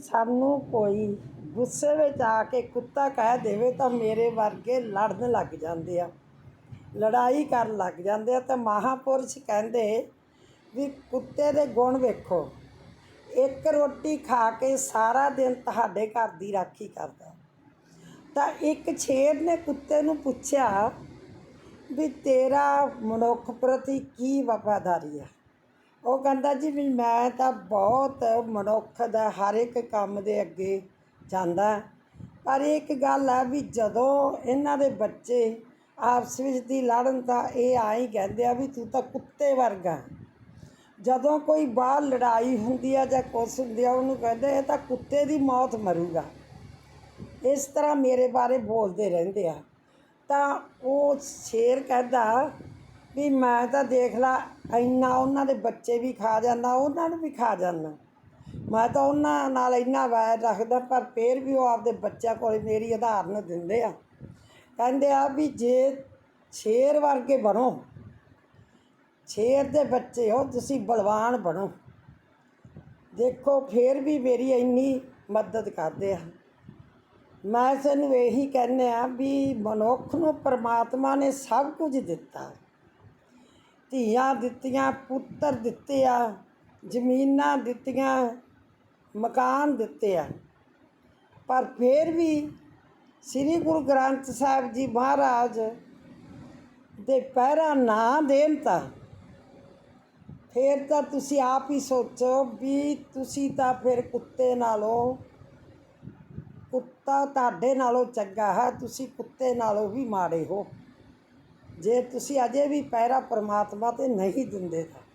ਸਾਨੂੰ ਕੋਈ ਗੁੱਸੇ ਵਿੱਚ ਆ ਕੇ ਕੁੱਤਾ ਕਹਿ ਦੇਵੇ ਤਾਂ ਮੇਰੇ ਵਰਗੇ ਲੜਨ ਲੱਗ ਜਾਂਦੇ ਆ। ਲੜਾਈ ਕਰਨ ਲੱਗ ਜਾਂਦੇ ਆ ਤਾਂ ਮਹਾਪੁਰਸ਼ ਕਹਿੰਦੇ ਵੀ ਕੁੱਤੇ ਦੇ ਗੁਣ ਵੇਖੋ। ਇੱਕ ਰੋਟੀ ਖਾ ਕੇ ਸਾਰਾ ਦਿਨ ਤੁਹਾਡੇ ਘਰ ਦੀ ਰਾਖੀ ਕਰਦਾ। ਤਾਂ ਇੱਕ ਛੇਰ ਨੇ ਕੁੱਤੇ ਨੂੰ ਪੁੱਛਿਆ ਵੀ ਤੇਰਾ ਮਨੁੱਖ ਪ੍ਰਤੀ ਕੀ ਵਫਾਦਾਰੀ ਹੈ ਉਹ ਕਹਿੰਦਾ ਜੀ ਵੀ ਮੈਂ ਤਾਂ ਬਹੁਤ ਮਨੁੱਖ ਦਾ ਹਰ ਇੱਕ ਕੰਮ ਦੇ ਅੱਗੇ ਜਾਂਦਾ। ਪਰ ਇੱਕ ਗੱਲ ਆ ਵੀ ਜਦੋਂ ਇਹਨਾਂ ਦੇ ਬੱਚੇ ਆਪਸ ਵਿੱਚ ਦੀ ਲੜਨ ਤਾਂ ਇਹ ਆ ਹੀ ਕਹਿੰਦੇ ਆ ਵੀ ਤੂੰ ਤਾਂ ਕੁੱਤੇ ਵਰਗਾ। ਜਦੋਂ ਕੋਈ ਬਾਹਰ ਲੜਾਈ ਹੁੰਦੀ ਆ ਜਾਂ ਕੁਛ ਹੁੰਦੀ ਆ, ਉਹਨੂੰ ਕਹਿੰਦੇ ਇਹ ਤਾਂ ਕੁੱਤੇ ਦੀ ਮੌਤ ਮਰੂਗਾ। ਇਸ ਤਰ੍ਹਾਂ ਮੇਰੇ ਬਾਰੇ ਬੋਲਦੇ ਰਹਿੰਦੇ ਆ। ਤਾਂ ਉਹ ਸ਼ੇਰ ਕਹਿੰਦਾ ਵੀ ਮੈਂ ਤਾਂ ਦੇਖ ਲਾ, ਇੰਨਾ ਉਹਨਾਂ ਦੇ ਬੱਚੇ ਵੀ ਖਾ ਜਾਂਦਾ, ਉਹਨਾਂ ਨੂੰ ਵੀ ਖਾ ਜਾਂਦਾ। ਮੈਂ ਤਾਂ ਉਹਨਾਂ ਨਾਲ ਇੰਨਾ ਵੈਰ ਰੱਖਦਾ, ਪਰ ਫੇਰ ਵੀ ਉਹ ਆਪਦੇ ਬੱਚਿਆਂ ਕੋਲ ਮੇਰੀ ਉਦਾਹਰਨ ਦਿੰਦੇ ਆ। ਕਹਿੰਦੇ ਆ ਵੀ ਜੇ ਸ਼ੇਰ ਵਰਗੇ ਬਣੋ, ਸ਼ੇਰ ਦੇ ਬੱਚੇ ਹੋ, ਤੁਸੀਂ ਬਲਵਾਨ ਬਣੋ। ਦੇਖੋ, ਫੇਰ ਵੀ ਮੇਰੀ ਇੰਨੀ ਮਦਦ ਕਰਦੇ ਆ। ਮੈਂ ਤੁਹਾਨੂੰ ਇਹੀ ਕਹਿੰਦੇ ਆ ਵੀ ਮਨੁੱਖ ਨੂੰ ਪਰਮਾਤਮਾ ਨੇ ਸਭ ਕੁਝ ਦਿੱਤਾ। ਧੀਆਂ ਦਿੱਤੀਆਂ, ਪੁੱਤਰ ਦਿੱਤੇ ਆ ਜ਼ਮੀਨਾਂ ਦਿੱਤੀਆਂ, ਮਕਾਨ ਦਿੱਤੇ ਆ ਪਰ ਫਿਰ ਵੀ ਸ੍ਰੀ ਗੁਰੂ ਗ੍ਰੰਥ ਸਾਹਿਬ ਜੀ ਮਹਾਰਾਜ ਦੇ ਪਹਿਰਾ ਨਾ ਦੇਣ ਤਾਂ ਫਿਰ ਤਾਂ ਤੁਸੀਂ ਆਪ ਹੀ ਸੋਚੋ ਵੀ ਤੁਸੀਂ ਤਾਂ ਫਿਰ ਕੁੱਤੇ ਨਾਲੋਂ, ਕੁੱਤਾ ਤੁਹਾਡੇ ਨਾਲੋਂ ਚੰਗਾ ਹੈ, ਤੁਸੀਂ ਕੁੱਤੇ ਨਾਲੋਂ ਵੀ ਮਾੜੇ ਹੋ। ਜੇ ਤੁਸੀਂ ਅਜੇ ਵੀ ਪਹਿਰਾ ਪਰਮਾਤਮਾ ਤੇ ਨਹੀਂ ਦਿੰਦੇ ਤਾਂ।